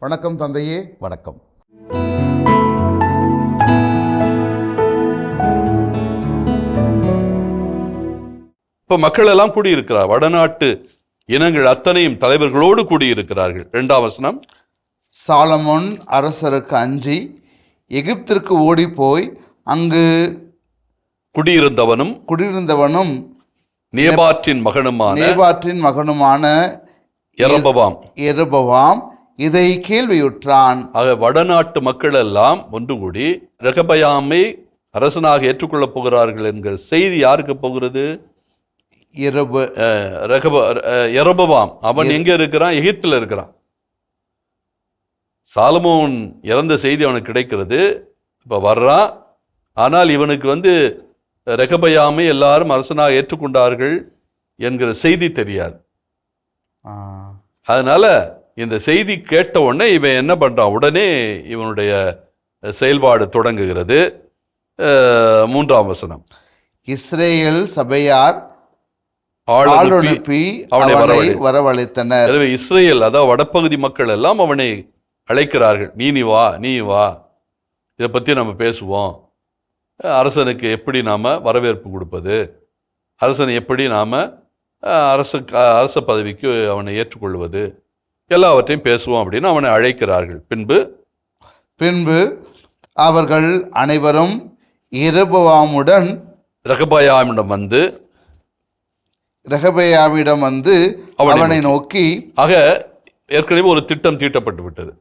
வணக்கம் தந்தையே வணக்கம். இப்ப மக்கள் எல்லாம் கூடியிருக்கிறார் வடநாட்டு இனங்கள் அத்தனையும் தலைவர்களோடு கூடியிருக்கிறார்கள். இரண்டாம் வசனம். சாலமோன் அரசருக்கு அஞ்சி எகிப்திற்கு ஓடிப்போய் அங்கு குடியிருந்தவனும் குடியிருந்தவனும் நேபாற்றின் மகனுமான நேபாற்றின் மகனுமான எரபவாம். எருபவாம். இதை கேள்வியுற்றான். ஆக வடநாட்டு மக்கள் எல்லாம் ஒன்று கூடி ரெகபயாமை அரசனாக ஏற்றுக்கொள்ளப் போகிறார்கள் என்கிற செய்தி யாருக்கு போகிறது? எருபு அஹ், ரெகப அவன் எங்க இருக்கிறான்? எகிப்தில் இருக்கிறான். சாலமோன் இறந்த செய்தி அவனுக்கு கிடைக்கிறது. இப்போ வர்றான் ஆனால் இவனுக்கு வந்து ரெகபயாமை எல்லாரும் அரசனாக ஏற்றுக்கொண்டார்கள் என்கிற செய்தி தெரியாது. அதனால இந்த செய்தி கேட்ட உடனே இவன் என்ன பண்றான்? உடனே இவனுடைய செயல்பாடு தொடங்குகிறது. மூன்றாம் வசனம். இஸ்ரேல் சபையார் ஆள் ஆள் அனுப்பி அனுப்பி அவனை அவனை வரவழை வரவழைத்தனர். எனவே இஸ்ரேல் அதாவது வடபகுதி மக்கள் எல்லாம் அவனை அழைக்கிறார்கள். நீ நீ வா நீ வா. இதை பற்றி நம்ம பேசுவோம். அரசனுக்கு எப்படி நாம் வரவேற்பு கொடுப்பது? அரசனை எப்படி நாம் அரச அரச பதவிக்கு அவனை ஏற்றுக்கொள்வது? எல்லாவற்றையும் பேசுவோம் அப்படின்னு அவனை அழைக்கிறார்கள். பின்பு? பின்பு அவர்கள் அனைவரும் எருபவாமுடன் ரகபாயாமிடம் வந்து ரெகபயாவிடம் வந்து அவனை நோக்கி. ஆக ஏற்கனவே ஒரு திட்டம் தீட்டப்பட்டு விட்டது.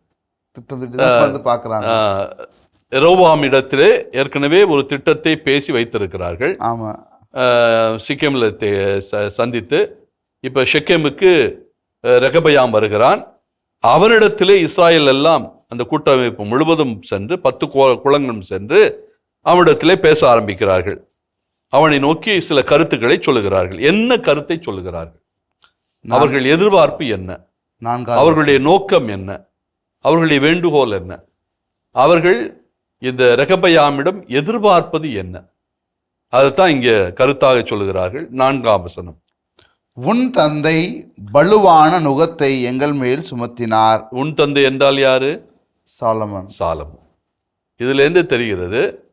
திட்டம் வந்து பார்க்குறாங்க. ரோபாமிடத்திலே ஏற்கனவே ஒரு திட்டத்தை பேசி வைத்திருக்கிறார்கள். ஆமா. ஆஹ் சிக்கேமில் சந்தித்து இப்போ ஷெக்கேமுக்கு ரெகபயாம் வருகிறான். அவனிடத்திலே இஸ்ராயல் எல்லாம் அந்த கூட்டமைப்பு முழுவதும் சென்று பத்து குளங்களும் சென்று அவனிடத்திலே பேச ஆரம்பிக்கிறார்கள். அவனை நோக்கி சில கருத்துக்களை சொல்லுகிறார்கள். என்ன கருத்தை சொல்லுகிறார்கள்? அவர்கள் எதிர்பார்ப்பு என்ன? அவர்களுடைய நோக்கம் என்ன? அவர்களுடைய வேண்டுகோள் என்ன? அவர்கள் இந்த ரெகபயாமிடம் எதிர்பார்ப்பது என்ன? அதைத்தான் இங்க கருத்தாக சொல்லுகிறார்கள். நான்காம் வசனம். உன் தந்தை வலுவான நுகத்தை எங்கள் மேல் சுமத்தினார். உன் தந்தை என்றால் யாரு? சாலமன். சாலமோன். இதிலேருந்து தெரிகிறது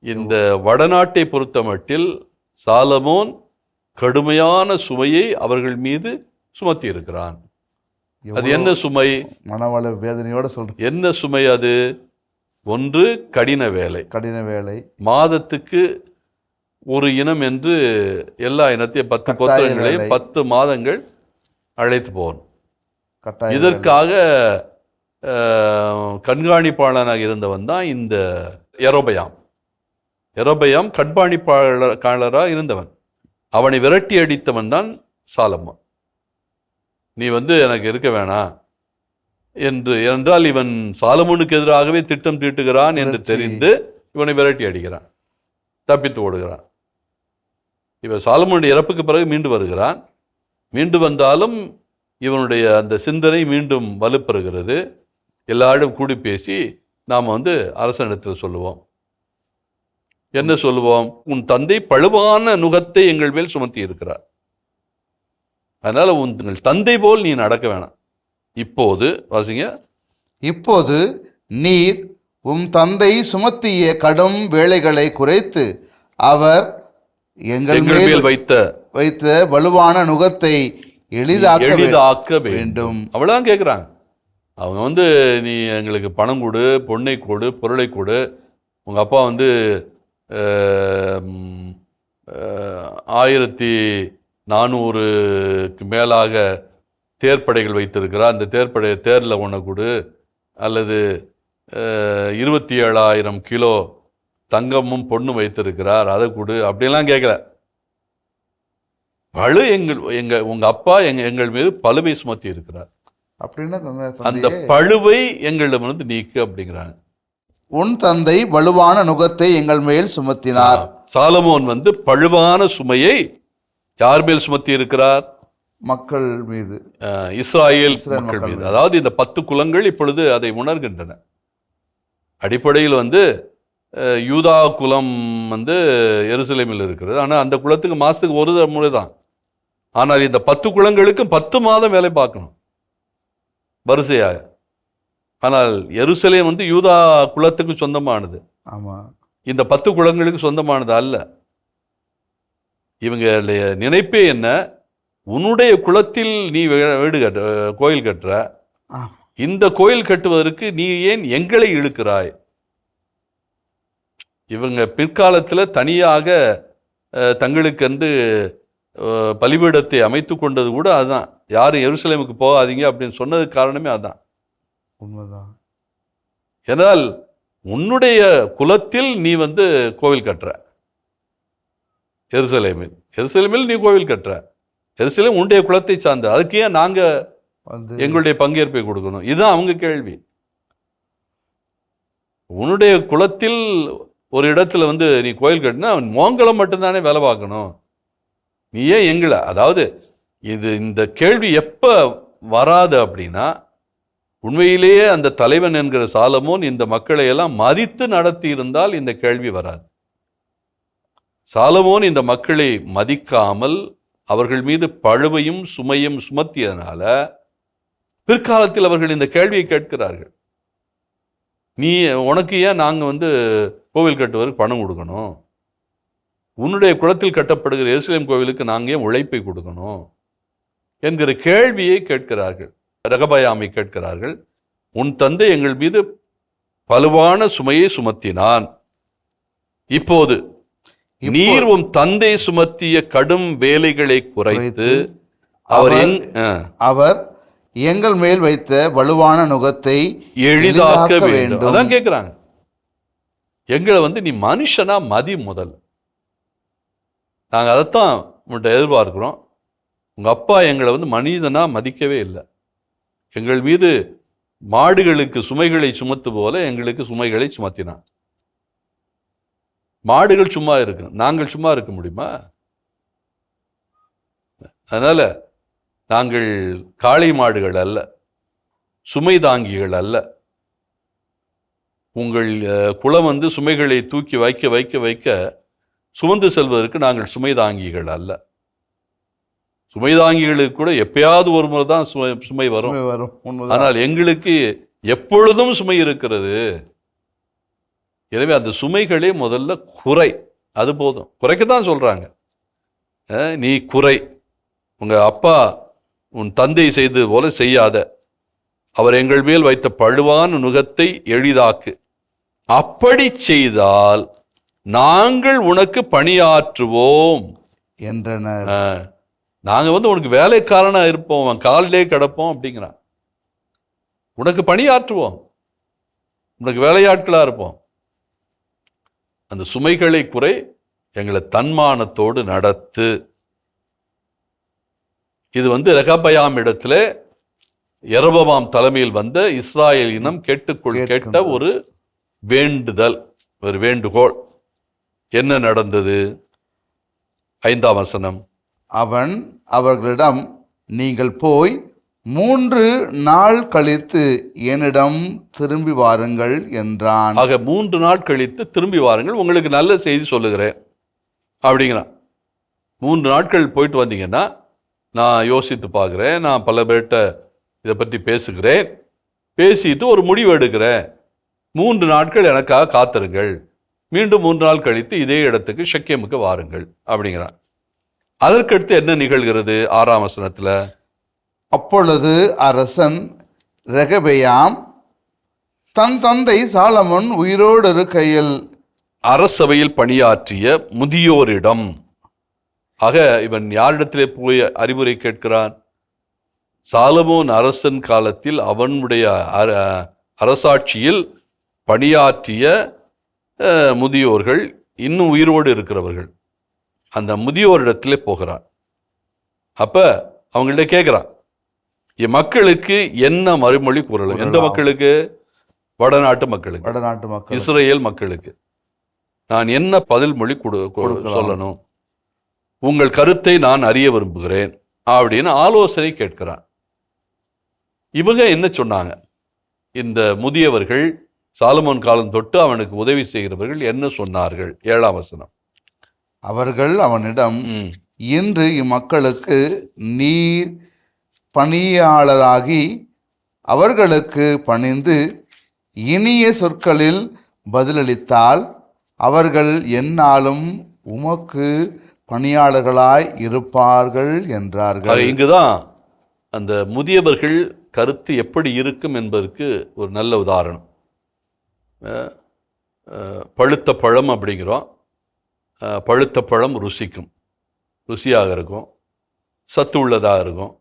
இந்த வடநாட்டை பொறுத்தமட்டில் சாலமோன் கடுமையான சுமையை அவர்கள் மீது சுமத்தி இருக்கிறான் அது என்ன சுமை? மனவள வேதனையோட சொல்ற என்ன சுமை அது? ஒன்று கடின வேலை. கடின வேலை. மாதத்துக்கு ஒரு இனம் என்று எல்லா இனத்தையும் பத்து கோத்திரங்களையும். பத்து மாதங்கள் அழைத்து போகணும். இதற்காக கண்காணிப்பாளனாக இருந்தவன் தான் இந்த எரோபயாம். எரோபயாம் கண்காணிப்பாளராக இருந்தவன். அவனை விரட்டி அடித்தவன் தான் சாலம்மா நீ வந்து எனக்கு இருக்க வேணாம் என்று என்றால் இவன் சாலமோனுக்கு எதிராகவே திட்டம் தீட்டுகிறான் என்று. தெரிந்து இவனை விரட்டி அடிக்கிறான். தப்பித்து ஓடுகிறான். இவர் சாலமோனுடைய இறப்புக்கு பிறகு மீண்டு வருகிறான். மீண்டு வந்தாலும் இவனுடைய அந்த சிந்தனை மீண்டும் வலுப்பெறுகிறது. எல்லாரும் கூடி பேசி நாம் வந்து அரசனிடத்தில் சொல்லுவோம். என்ன சொல்லுவோம்? உன் தந்தை பழுவான நுகத்தை எங்கள் மேல் சுமத்தி இருக்கிறார். அதனால் உங்கள் தந்தை போல் நீ நடக்க வேணாம். இப்போது வாசிங்க. இப்போது நீர் உம் தந்தை சுமத்திய கடும் வேலைகளை குறைத்து அவர் எங்கள் மேல் வைத்த வைத்த வலுவான நுகத்தை எளிதாக்க எளிதாக்க வேண்டும். அவ்வளோதான் கேட்குறாங்க அவங்க வந்து நீ எங்களுக்கு பணம் கொடு பொண்ணை கொடு பொருளை கொடு. உங்கள் அப்பா வந்து ஆயிரத்தி நானூறுக்கு மேலாக தேர்ப்படைகள் வைத்திருக்கிறார். அந்த தேர்ப்படை தேரில் ஒன்று கொடு. அல்லது இருபத்தி ஏழாயிரம் கிலோ தங்கமும் பொண்ணும் வைத்திருக்கிறார் அதை கொடு அப்படிலாம் கேட்கல பழு எங்கள் எங்க உங்க அப்பா எங்க எங்கள் மீது பழுவை சுமத்தி இருக்கிறார். அப்படின்னா அந்த பழுவை எங்களிடமிருந்து நீக்கு அப்படிங்கிறாங்க. உன் தந்தை வலுவான நுகத்தை எங்கள் மேல் சுமத்தினார். சாலமோன் வந்து பழுவான சுமையை யார் மேல் சுமத்தி இருக்கிறார்? மக்கள் மீது. இஸ்ராயேல் மக்கள் மீது. அதாவது இந்த பத்து குலங்கள் இப்பொழுது அதை உணர்கின்றன. அடிப்படையில் வந்து யூதா குலம் வந்து எருசலேமில் இருக்கிறது. ஆனால் அந்த குலத்துக்கு மாசத்துக்கு ஒரு முறை தான். ஆனால் இந்த பத்து குலங்களுக்கு பத்து மாதம் வேலை பார்க்கணும். வரிசையாக. ஆனால் எருசலேம் வந்து யூதா குலத்துக்கு சொந்தமானது. ஆமா. இந்த பத்து குலங்களுக்கு சொந்தமானது அல்ல. இவங்களுடைய நினைப்பே என்ன? உன்னுடைய குலத்தில் நீ வீடு கட்ட கோயில் கட்டுற. இந்த கோயில் கட்டுவதற்கு நீ ஏன் எங்களை இழுக்கிறாய்? இவங்க பிற்காலத்தில் தனியாக தங்களுக்கென்று பலிபீடத்தை அமைத்து கொண்டது கூட அதுதான் யாரும் எருசலேமுக்கு போகாதீங்க அப்படின்னு சொன்னதுக்கு காரணமே அதான். உண்மைதான். ஏனால் உன்னுடைய குலத்தில் நீ வந்து கோவில் கட்டுற. எருசலேமில். எருசலேமில் நீ கோவில் கட்டுற. எருசலேம் உன்னுடைய குலத்தை சார்ந்த. அதுக்கு ஏன் நாங்க வந்து எங்களுடைய பங்கேற்பை கொடுக்கணும்? இதுதான் அவங்க கேள்வி. உன்னுடைய குலத்தில் ஒரு இடத்துல வந்து நீ கோயில் கட்டினா மோங்கலம் மட்டும்தானே வேலை பார்க்கணும். நீ ஏன் எங்களை அதாவது இது இந்த கேள்வி எப்போ வராது அப்படின்னா உண்மையிலேயே அந்த தலைவன் என்கிற சாலமோன் இந்த மக்களை எல்லாம் மதித்து நடத்தி இருந்தால் இந்த கேள்வி வராது. சாலமோன் இந்த மக்களை மதிக்காமல் அவர்கள் மீது பழுவையும் சுமையும் சுமத்தியதனால பிற்காலத்தில் அவர்கள் இந்த கேள்வியை கேட்கிறார்கள். நீ உனக்கு ஏன் நாங்கள் வந்து கோவில் கட்டுவதற்கு பணம் கொடுக்கணும்? உன்னுடைய குளத்தில் கட்டப்படுகிற எருசலேம் கோவிலுக்கு நாங்கள் ஏன் உழைப்பை கொடுக்கணும்? என்கிற கேள்வியை கேட்கிறார்கள். ரகபயாமை கேட்கிறார்கள் உன் தந்தை எங்கள் மீது பலுவான சுமையை சுமத்தினான். இப்போது இப்போ- நீர் உன் தந்தை சுமத்திய கடும் வேலைகளை குறைத்து அவர் அவர் எங்கள் மேல் வைத்த வலுவான நுகத்தை எளிதாக்க வேண்டும். அதான் கேட்குறாங்க எங்களை வந்து நீ மனுஷனா மதி முதல். நாங்கள் அதைத்தான் உங்கள்கிட்ட எதிர்பார்க்கிறோம். உங்கள் அப்பா எங்களை வந்து மனிதனா மதிக்கவே இல்லை. எங்கள் மீது மாடுகளுக்கு சுமைகளை சுமத்து போல எங்களுக்கு சுமைகளை சுமத்தினான். மாடுகள் சும்மா இருக்கு. நாங்கள் சும்மா இருக்க முடியுமா? அதனால நாங்கள் காளை மாடுகள் அல்ல சுமை தாங்கிகள் அல்ல. உங்கள் குலம் வந்து சுமைகளை தூக்கி வைக்க வைக்க வைக்க சுமந்து செல்வதற்கு நாங்கள் சுமை தாங்கிகள் அல்ல. சுமை தாங்கிகளுக்கு கூட எப்பயாவது ஒரு முறை தான் சுமை சுமை வரும். வரும். ஆனால் எங்களுக்கு எப்பொழுதும் சுமை இருக்கிறது. எனவே அந்த சுமைகளே முதல்ல குறை. அது போதும். குறைக்க தான் சொல்றாங்க. அஹ், நீ குறை. உங்க அப்பா உன் தந்தை செய்தது போல செய்யாத. அவர் எங்கள் மேல் வைத்த பழுவான நுகத்தை எளிதாக்கு. அப்படி செய்தால் நாங்கள் உனக்கு பணியாற்றுவோம். என்றனர். அஹ், நாங்க வந்து உனக்கு வேலைக்காரனா இருப்போம் அவன் காலிலே கிடப்போம் அப்படிங்கிறான். உனக்கு பணியாற்றுவோம். உனக்கு வேலையாட்களா இருப்போம். அந்த சுமைகளை குறை எங்களை தன்மானத்தோடு நடத்து. இது வந்து ரெகபயாம் இடத்துல எரபவாம் தலைமையில் வந்த இஸ்ராயல் இனம் கேட்டுக்கொள் கேட்ட. ஒரு வேண்டுதல் ஒரு வேண்டுகோள். என்ன நடந்தது? ஐந்தாம் வசனம். அவன் அவர்களிடம் நீங்கள் போய் மூன்று நாள் கழித்து என்னிடம் திரும்பி வாருங்கள் என்றான். ஆக மூன்று நாள் கழித்து திரும்பி வாருங்கள் உங்களுக்கு நல்ல செய்தி சொல்லுகிறேன். அப்படிங்கிறான். மூன்று நாட்கள் போயிட்டு வந்தீங்கன்னா நான் யோசித்து பார்க்குறேன் நான் பல பேர்கிட்ட இதை பற்றி பேசுகிறேன். பேசிட்டு ஒரு முடிவு எடுக்கிறேன். மூன்று நாட்கள் எனக்காக காத்திருங்கள். மீண்டும் மூன்று நாள் கழித்து இதே இடத்துக்கு ஷக்கேமுக்கு வாருங்கள் அப்படிங்கிறான். அதற்கடுத்து என்ன நிகழ்கிறது ஆறாம் வசனத்தில்? அப்பொழுது அரசன் ரெகபெயாம் தன் தந்தை சாலமன் உயிரோடு இருக்கையில் அரசவையில் பணியாற்றிய முதியோரிடம் ஆக இவன் யாரிடத்திலே போய் அறிவுரை கேட்கிறான்? சாலமோன் அரசன் காலத்தில் அவனுடைய அர- அரசாட்சியில் பணியாற்றிய முதியோர்கள் இன்னும் உயிரோடு இருக்கிறவர்கள். அந்த முதியோரிடத்திலே போகிறான். அப்ப அவங்கள்ட்ட கேட்குறான். என் மக்களுக்கு என்ன மறுமொழி கூறலாம்? எந்த. மக்களுக்கு? வடநாட்டு மக்களுக்கு. வடநாட்டு மக்கள் இஸ்ரேல் மக்களுக்கு. நான் என்ன பதில் மொழி கொடு. சொல்லணும்? உங்கள் கருத்தை நான் அறிய விரும்புகிறேன் அப்படின்னு ஆலோசனை கேட்கிறான் இவங்க என்ன சொன்னாங்க? இந்த முதியவர்கள் சாலமோன் காலம் தொட்டு அவனுக்கு உதவி செய்கிறவர்கள் என்ன சொன்னார்கள்? ஏழாம் வசனம். அவர்கள் அவனிடம். இன்று இம்மக்களுக்கு நீர் பணியாளராகி அவர்களுக்கு பணிந்து இனிய சொற்களில் பதிலளித்தால் அவர்கள் எந்நாளும் உமக்கு பணியாளர்களாய் இருப்பார்கள் என்றார்கள். இங்குதான் அந்த முதியவர்கள் கருத்து எப்படி இருக்கும் என்பதற்கு ஒரு நல்ல உதாரணம். பழுத்த பழம் அப்படிங்கிறோம். பழுத்த பழம் ருசிக்கும். ருசியாக இருக்கும். சத்து உள்ளதாக இருக்கும்.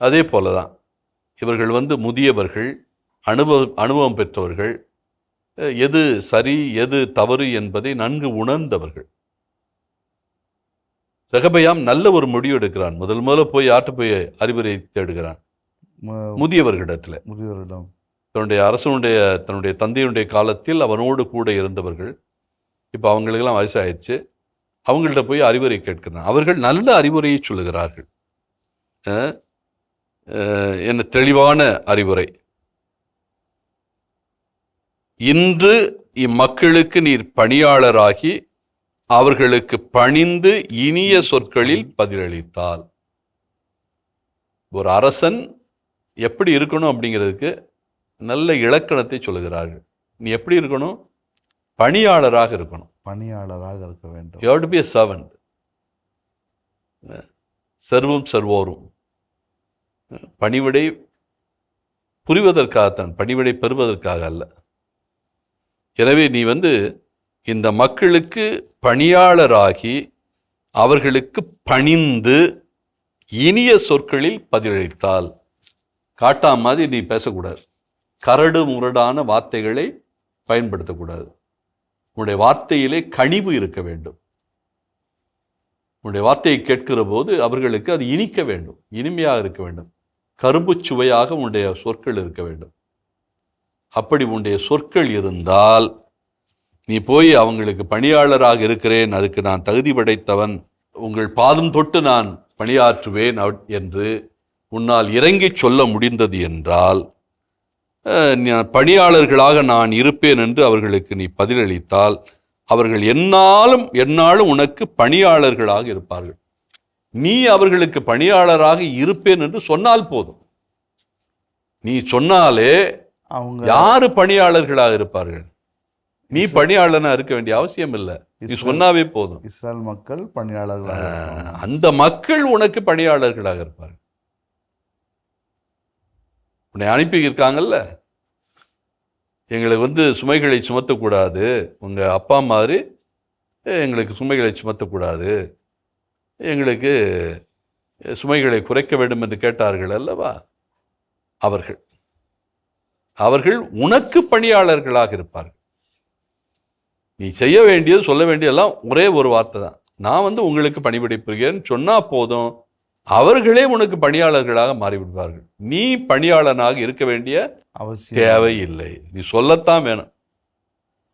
அதே போல தான் இவர்கள் வந்து முதியவர்கள் அனுபவம் அனுபவம் பெற்றவர்கள் எது சரி எது தவறு என்பதை நன்கு உணர்ந்தவர்கள். ரெகபயாம் நல்ல ஒரு முடிவு எடுக்கிறான். முதல் முதல்ல போய் யார்கிட்ட போய் அறிவுரை தேடுகிறான். முதியவர்களிடத்தில். முதியோரிடம் தன்னுடைய அரசனுடைய தன்னுடைய தந்தையுடைய காலத்தில் அவனோடு கூட இருந்தவர்கள் இப்போ அவங்களுக்கெல்லாம் வயசாயிடுச்சு. அவங்கள்ட்ட போய் அறிவுரை கேட்கிறான். அவர்கள் நல்ல அறிவுரையை சொல்லுகிறார்கள். என்ன தெளிவான அறிவுரை. இன்று இம்மக்களுக்கு நீர் பணியாளராகி அவர்களுக்கு பணிந்து இனிய சொற்களில் பதிலளித்தால் ஒரு அரசன் எப்படி இருக்கணும் அப்படிங்கிறதுக்கு நல்ல இலக்கணத்தை சொல்லுகிறார்கள். நீ எப்படி இருக்கணும்? பணியாளராக இருக்கணும். பணியாளராக இருக்க வேண்டும். You be a servant. சர்வம் சர்வோரும். பணிவிடை புரிவதற்காகத்தான் பணிவிடை பெறுவதற்காக அல்ல. எனவே நீ வந்து இந்த மக்களுக்கு பணியாளராகி அவர்களுக்கு பணிந்து இனிய சொற்களில் பதிலளித்தால் காட்டா மாதிரி நீ பேசக்கூடாது. கரடு முரடான வார்த்தைகளை பயன்படுத்தக்கூடாது. உன்னுடைய வார்த்தையிலே கனிவு இருக்க வேண்டும். உன்னுடைய வார்த்தையை கேட்கிற போது அவர்களுக்கு அது இனிக்க வேண்டும். இனிமையாக இருக்க வேண்டும். கரும்புச் சுவையாக உன்னுடைய சொற்கள் இருக்க வேண்டும். அப்படி உன்னுடைய சொற்கள் இருந்தால் நீ போய் அவங்களுக்கு பணியாளராக இருக்கிறேன் அதுக்கு நான் தகுதி படைத்தவன். உங்கள் பாதம் தொட்டு நான் பணியாற்றுவேன் என்று உன்னால் இறங்கிச் சொல்ல முடிந்தது என்றால் பணியாளர்களாக நான் இருப்பேன் என்று அவர்களுக்கு நீ பதிலளித்தால் அவர்கள் எந்நாளும் எந்நாளும் உனக்கு பணியாளர்களாக இருப்பார்கள். நீ அவர்களுக்கு பணியாளராக இருப்பேன் என்று சொன்னால் போதும். நீ சொன்னாலே அவங்க யாரு பணியாளர்களாக இருப்பார்கள்? நீ பணியாளனா இருக்க வேண்டிய அவசியம் இல்லை நீ. சொன்னாவே போதும். இஸ்ரேல் மக்கள் பணியாளர்களாக. அந்த மக்கள் உனக்கு பணியாளர்களாக இருப்பார்கள். உன்னை அனுப்பி இருக்காங்கல்ல எங்களுக்கு வந்து சுமைகளை சுமத்தக்கூடாது. உங்கள் அப்பா மாதிரி எங்களுக்கு சுமைகளை சுமத்தக்கூடாது. எங்களுக்கு சுமைகளை குறைக்க வேண்டும் என்று கேட்டார்கள் அல்லவா? அவர்கள். அவர்கள் உனக்கு பணியாளர்களாக இருப்பார்கள். நீ செய்ய வேண்டியது சொல்ல வேண்டியதெல்லாம் ஒரே ஒரு வார்த்தை தான். நான் வந்து உங்களுக்கு பணிபுரிப்புகிறேன்னு சொன்னா போதும் அவர்களே உனக்கு பணியாளர்களாக மாறிவிடுவார்கள். நீ பணியாளனாக இருக்க வேண்டிய அவசியம் தேவை இல்லை நீ சொல்லத்தான் வேணும்.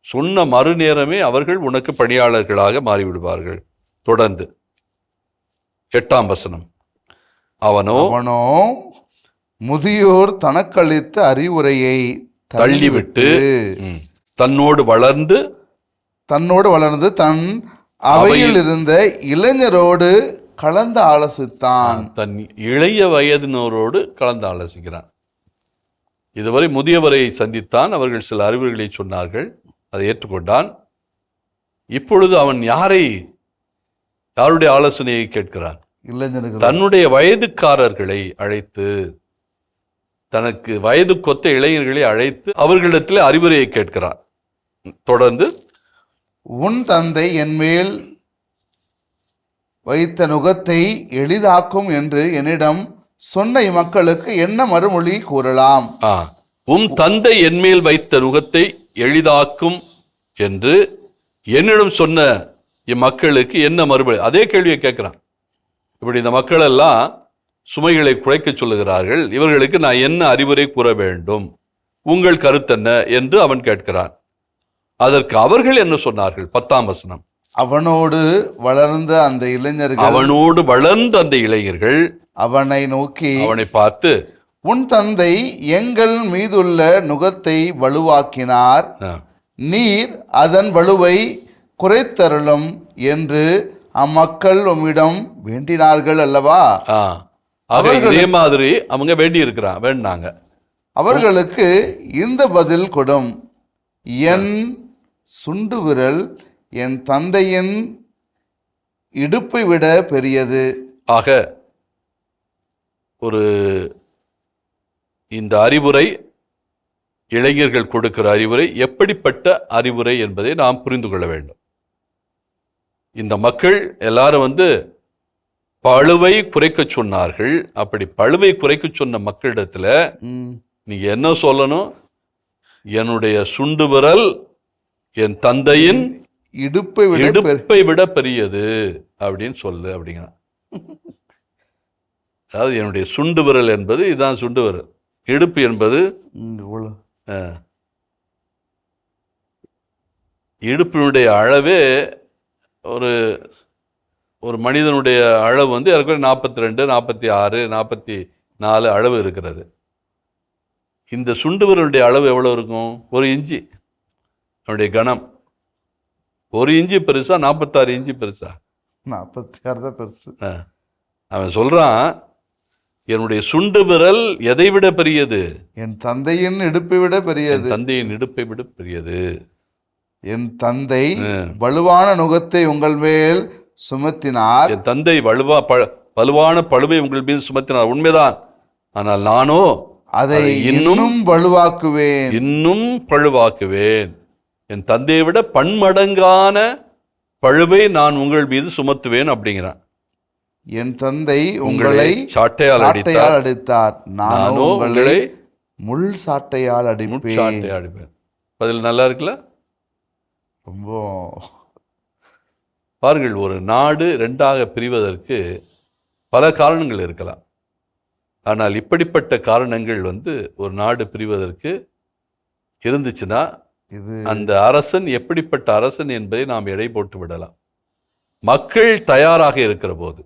சொன்ன மறுநேரமே அவர்கள் உனக்கு பணியாளர்களாக மாறிவிடுவார்கள். தொடர்ந்து. எட்டாம் வசனம். அவனோ அவனோ முதியோர் தனக்களித்த அறிவுரையை தள்ளிவிட்டு தன்னோடு வளர்ந்து தன்னோடு வளர்ந்து தன் அவையில் இருந்த இளைஞரோடு கலந்து ஆலோசித்தான். தன் இளைய வயதினரோடு கலந்து ஆலோசிக்கிறான். இதுவரை முதியவரை சந்தித்தான். அவர்கள் சில அறிவுரைகளை சொன்னார்கள். அதை ஏற்றுக்கொண்டான். இப்பொழுது அவன் யாரை யாருடைய ஆலோசனையை கேட்கிறான்? இளைஞர்கள். தன்னுடைய வயதுக்காரர்களை அழைத்து தனக்கு வயது கொத்த இளைஞர்களை அழைத்து அவர்களிடத்தில் அறிவுரையை கேட்கிறார் தொடர்ந்து உன் தந்தை என்மேல் வைத்த நுகத்தை எளிதாக்கும் என்று என்னிடம் சொன்ன இம்மக்களுக்கு என்ன மறுமொழி கூறலாம்? ஆ உம் தந்தை என்மேல் வைத்த நுகத்தை எளிதாக்கும் என்று என்னிடம் சொன்ன இம்மக்களுக்கு என்ன மறுபடி அதே கேள்வியை கேட்குறான். இப்படி இந்த மக்கள் எல்லாம் சுமைகளை குறைக்க சொல்லுகிறார்கள். இவர்களுக்கு நான் என்ன அறிவுரை கூற வேண்டும்? உங்கள் கருத்தென்ன? என்று அவன் கேட்கிறான். அதற்கு அவர்கள் என்ன சொன்னார்கள்? பத்தாம் வசனம். அவனோடு வளர்ந்த அந்த இளைஞர்கள் அவனோடு வளர்ந்த அந்த இளைஞர்கள் அவனை நோக்கி அவனை பார்த்து உன் தந்தை எங்கள் மீதுள்ள நுகத்தை வலுவாக்கினார். நீர் அதன் வலுவை குறைத்தருளும் என்று அம்மக்கள் உம்மிடம் வேண்டினார்கள் அல்லவா? இதே மாதிரி அவங்க வேண்டி இருக்கிறான் வேண்டாங்க. அவர்களுக்கு இந்த பதில் கொடும். என் சுண்டு விரல் என் தந்தையின் இடுப்பை விட பெரியது. ஆக ஒரு இந்த அறிவுரை இளைஞர்கள் கொடுக்கிற அறிவுரை எப்படிப்பட்ட அறிவுரை என்பதை நாம் புரிந்து கொள்ள வேண்டும். இந்த மக்கள் எல்லாரும் வந்து பழுவை குறைக்க சொன்னார்கள். அப்படி பழுவை குறைக்க சொன்ன மக்களிடத்துல ம், நீங்க என்ன சொல்லணும்? என்னுடைய சுண்டு விரல் என் தந்தையின் இடுப்பை விட இடுப்பை விட பெரியது அப்படின்னு சொல்லு அப்படிங்கிறான். அதாவது என்னுடைய சுண்டு விரல் என்பது இதுதான் சுண்டு விரல். இடுப்பு என்பது இடுப்பினுடைய அளவே ஒரு ஒரு மனிதனுடைய அளவு வந்து ஏற்கனவே நாற்பத்தி ரெண்டு நாற்பத்தி ஆறு நாற்பத்தி நாலு அளவு இருக்கிறது. இந்த சுண்டு விரலுடைய அளவு எவ்வளோ இருக்கும்? ஒரு இஞ்சி அவனுடைய கணம். ஒரு இஞ்சி பெருசா நாற்பத்தாறு இஞ்சி பெருசா? நாற்பத்தி ஆறு தான் பெருசு. அவன் சொல்றான் என்னுடைய சுண்டு விரல் எதை விட பெரியது? என் தந்தையின் இடுப்பை விட பெரியது. தந்தையின் இடுப்பை விட பெரியது. என் தந்தை வலுவான நுகத்தை உங்கள் மேல் சுமத்தினார். என் தந்தை வலுவா ப வலுவான பழுவை உங்கள் மீது சுமத்தினார். உண்மைதான். ஆனால் நானோ அதை இன்னும் வலுவாக்குவேன். இன்னும் பழுவாக்குவேன். என் தந்தையை விட பன்மடங்கான பழுவை நான் உங்கள் மீது சுமத்துவேன் அப்படிங்கிறான். என் தந்தை உங்களை சாட்டையால் சாட்டையால் அடித்தார். நானோ உங்களை முள் சாட்டையால் அடிப்பேன். முட்சாட்டை அடிப்பேன். பதில் நல்லா இருக்குல்ல? ரொம்ப பாருங்கள் ஒரு நாடு ரெண்டாக பிரிவதற்கு பல காரணங்கள் இருக்கலாம். ஆனால் இப்படிப்பட்ட காரணங்கள் வந்து ஒரு நாடு பிரிவதற்கு இருந்துச்சுன்னா இது அந்த அரசன் எப்படிப்பட்ட அரசன் என்பதை நாம் எடை போட்டு விடலாம். மக்கள் தயாராக இருக்கிற போது.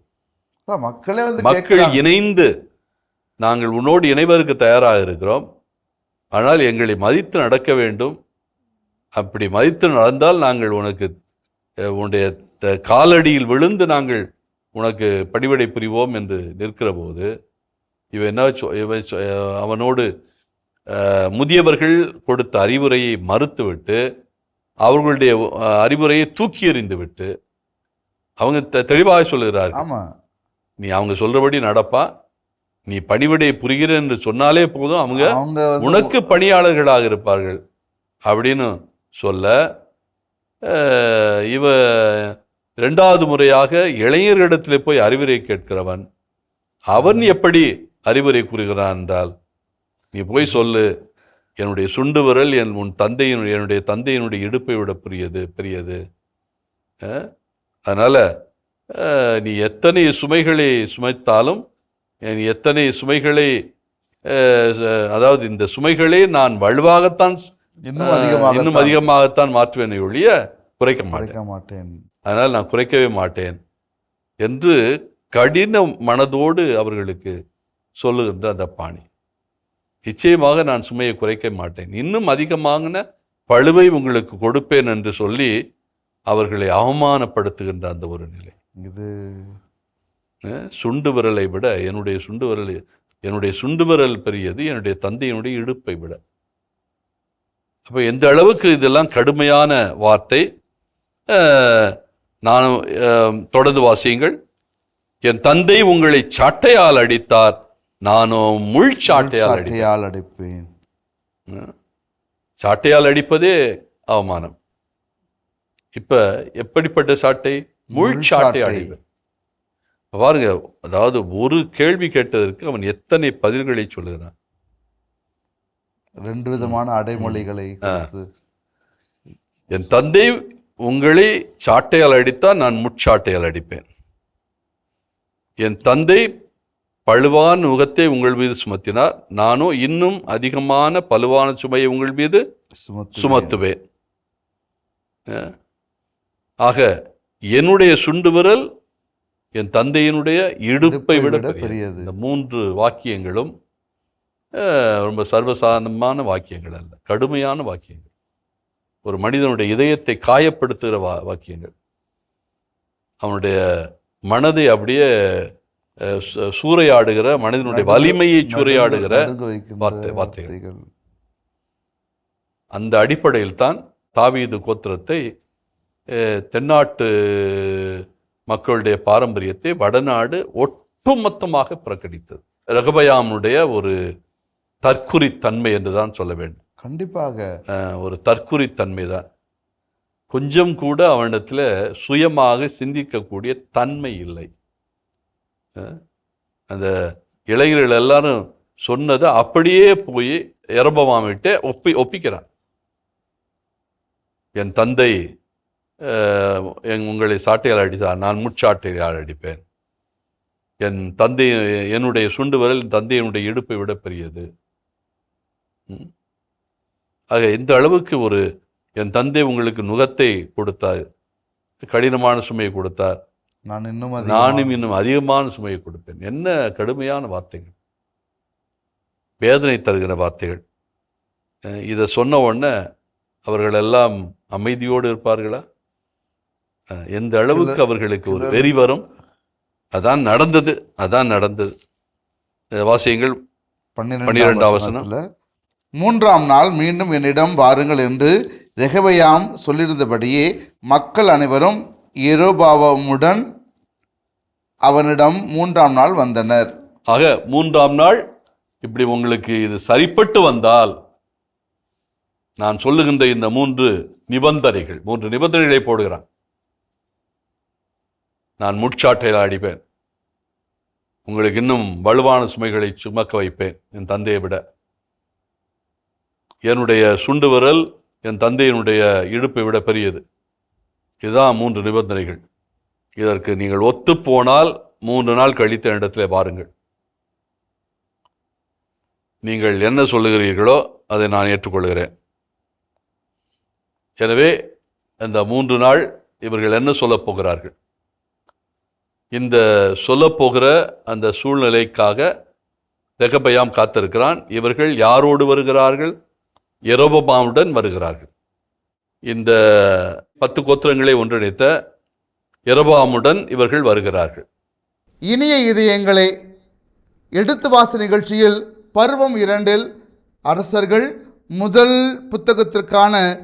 மக்களே வந்து மக்கள் இணைந்து நாங்கள் உன்னோடு இணைவதற்கு தயாராக இருக்கிறோம். ஆனால் எங்களை மதித்து நடக்க வேண்டும். அப்படி மதித்து நடந்தால் நாங்கள் உனக்கு உன்னுடைய காலடியில் விழுந்து நாங்கள் உனக்கு பணிவிடை புரிவோம் என்று நிற்கிற போது இவன் என்ன இவன் அவனோடு முதியவர்கள் கொடுத்த அறிவுரையை மறுத்துவிட்டு அவர்களுடைய அறிவுரையை தூக்கி எறிந்து விட்டு அவங்க தெ- தெளிவாக சொல்லுகிறார்கள். நீ அவங்க சொல்றபடி நடப்பா நீ பணிவிடை புரிகிற என்று சொன்னாலே போதும் அவங்க உனக்கு பணியாளர்களாக இருப்பார்கள் அப்படின்னு சொல்ல இவ இரண்டாவது முறையாக இளைஞர்களிடத்தில் போய் அறிவுரை கேட்கிறவன் அவன் எப்படி அறிவுரை கூறுகிறான் என்றால் நீ போய் சொல்லு. என்னுடைய சுண்டு விரல் என் உன் தந்தையின் என்னுடைய தந்தையினுடைய இடுப்பை விட பெரியது பெரியது. அதனால நீ எத்தனை சுமைகளை சுமைத்தாலும் நீ எத்தனை சுமைகளை அதாவது இந்த சுமைகளை நான் வலுவாகத்தான் இன்னும் அஹ், அதிகமாக இன்னும் அதிகமாகத்தான் மாற்றுவேனே ஒழிய குறைக்க மாட்டேன். மாட்டேன். அதனால் நான் குறைக்கவே மாட்டேன் என்று கடின மனதோடு அவர்களுக்கு சொல்லுகின்ற அந்த பாணி. நிச்சயமாக நான் சுமையை குறைக்க மாட்டேன். இன்னும் அதிகமான பழுவை உங்களுக்கு கொடுப்பேன் என்று சொல்லி அவர்களை அவமானப்படுத்துகின்ற அந்த ஒரு நிலை. இது சுண்டு விரலை விட என்னுடைய சுண்டு விரல் என்னுடைய சுண்டு விரல் பெரியது என்னுடைய தந்தையினுடைய இடுப்பை விட. அப்போ எந்த அளவுக்கு இதெல்லாம் கடுமையான வார்த்தை? அஹ், தொடர்ந்து வாசியுங்கள். என் தந்தை உங்களை சாட்டையால் அடித்தார். நானோ முள் சாட்டையால் அடிப்பேன். சாட்டையால் அடிப்பதே அவமானம். இப்ப எப்படிப்பட்ட சாட்டை? முள் சாட்டை. அடிப்பேன். பாருங்க அதாவது ஒரு கேள்வி கேட்டதற்கு அவன் எத்தனை பதில்களை சொல்லுகிறான்? ரெண்டு விதமான அடைமொழிகளை என் தந்தை உங்களை சாட்டையால் அடித்தால் நான் முட்சாட்டையால் அடிப்பேன். என் தந்தை பழுவான நுகத்தை உங்கள் மீது சுமத்தினார். நானோ இன்னும் அதிகமான பழுவான சுமையை உங்கள் மீது சுமத்து சுமத்துவேன். ஆக என்னுடைய சுண்டு விரல் என் தந்தையினுடைய இடுப்பை விட பெரியது. இந்த மூன்று வாக்கியங்களும் ரொம்ப சர்வசாதாரணமான வாக்கியங்கள் அல்ல கடுமையான வாக்கியங்கள். ஒரு மனிதனுடைய இதயத்தை காயப்படுத்துகிற வா வாக்கியங்கள். அவனுடைய மனதை அப்படியே சூறையாடுகிற மனிதனுடைய வலிமையை சூறையாடுகிற வார்த்தை- வார்த்தைகள். அந்த அடிப்படையில் தான் தாவீது கோத்திரத்தை தென்னாட்டு மக்களுடைய பாரம்பரியத்தை வடநாடு ஒட்டுமொத்தமாக புறக்கணித்தது. ரகபயாமுடைய ஒரு தற்குறித்தன்மை என்று தான் சொல்ல வேண்டும். கண்டிப்பாக. ஒரு தற்குறித்தன்மை தான். கொஞ்சம் கூட அவனிடத்தில் சுயமாக சிந்திக்கக்கூடிய தன்மை இல்லை. அந்த இளைஞர்கள் எல்லாரும் சொன்னதை அப்படியே போய் எரபமாமிட்டே ஒப்பி ஒப்பிக்கிறான். என் தந்தை எங் என் உங்களை சாட்டையால் அடித்தார். நான் முச்சாட்டையால் அடிப்பேன். என் தந்தை என்னுடைய சுண்டு வரல் தந்தையினுடைய இடுப்பை விட பெரியது. ஆக இந்த அளவுக்கு ஒரு என் தந்தை உங்களுக்கு நுகத்தை கொடுத்தார். கடினமான சுமையை கொடுத்தார். நான் இன்னும் நானும் இன்னும் அதிகமான சுமையை கொடுப்பேன். என்ன கடுமையான வார்த்தைகள். வேதனை தருகிற வார்த்தைகள். இதை சொன்ன உடனே அவர்கள் எல்லாம் அமைதியோடு இருப்பார்களா? எந்த அளவுக்கு அவர்களுக்கு ஒரு வெறி வரும்? அதான் நடந்தது அதான் நடந்தது. வாசியங்கள் பன்னிரெண்டாம் வசனத்துல மூன்றாம் நாள் மீண்டும் என்னிடம் வாருங்கள் என்று ரெகபயாம் சொல்லியிருந்தபடியே மக்கள் அனைவரும் எரோபாவமுடன் அவனிடம் மூன்றாம் நாள் வந்தனர். ஆக மூன்றாம் நாள் இப்படி உங்களுக்கு இது சரிப்பட்டு வந்தால் நான் சொல்லுகின்ற இந்த மூன்று நிபந்தனைகள் மூன்று நிபந்தனைகளை போடுகிறான். நான் முட்சாட்டையில் அடிப்பேன் உங்களுக்கு இன்னும் வலுவான சுமைகளை சுமக்க வைப்பேன் என் தந்தையை விட. என்னுடைய சுண்டு விரல் என் தந்தையினுடைய இடுப்பை விட பெரியது. இதுதான் மூன்று நிபந்தனைகள். இதற்கு நீங்கள் ஒத்துப்போனால் மூன்று நாள் கழித்த இடத்திலே பாருங்கள். நீங்கள் என்ன சொல்லுகிறீர்களோ அதை நான் ஏற்றுக்கொள்கிறேன். எனவே இந்த மூன்று நாள் இவர்கள் என்ன சொல்லப் போகிறார்கள்? இந்த சொல்லப் போகிற அந்த சூழ்நிலைக்காக ரெகபயாம் காத்திருக்கிறான். இவர்கள் யாரோடு வருகிறார்கள்? எரோபமாவுடன் வருகிறார்கள். இந்த பத்து கோத்திரங்களை ஒன்றிணைத்த எரோபாமுடன் இவர்கள் வருகிறார்கள். இனிய இதயங்களே எடுத்து வாச நிகழ்ச்சியில் பருவம் இரண்டில் அரசர்கள் முதல் புத்தகத்திற்கான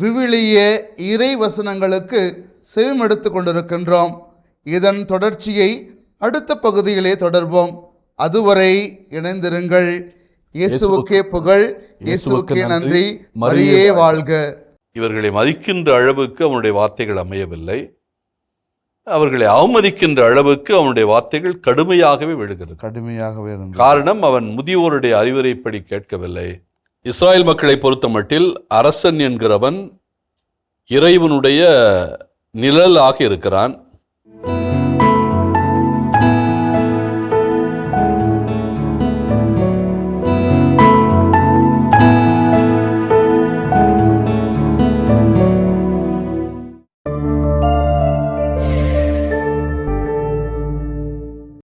விவிலிய இறை வசனங்களுக்கு செவிமெடுத்து கொண்டிருக்கின்றோம். இதன் தொடர்ச்சியை அடுத்த பகுதியிலே தொடர்வோம். அதுவரை இணைந்திருங்கள். இயேசுவுக்கே புகழ் இயேசுவுக்கே நன்றி. மரியே வாழ்க. இவர்களை மதிக்கின்ற அளவுக்கு அவனுடைய வார்த்தைகள் அமையவில்லை. அவர்களை அவமதிக்கின்ற அளவுக்கு அவனுடைய வார்த்தைகள் கடுமையாகவே விழுகிறது. கடுமையாகவே காரணம் அவன் முதியோருடைய அறிவுரைப்படி கேட்கவில்லை. இஸ்ராயல் மக்களை பொறுத்த மட்டில் அரசன் என்கிறவன் இறைவனுடைய நிழலாக இருக்கிறான்.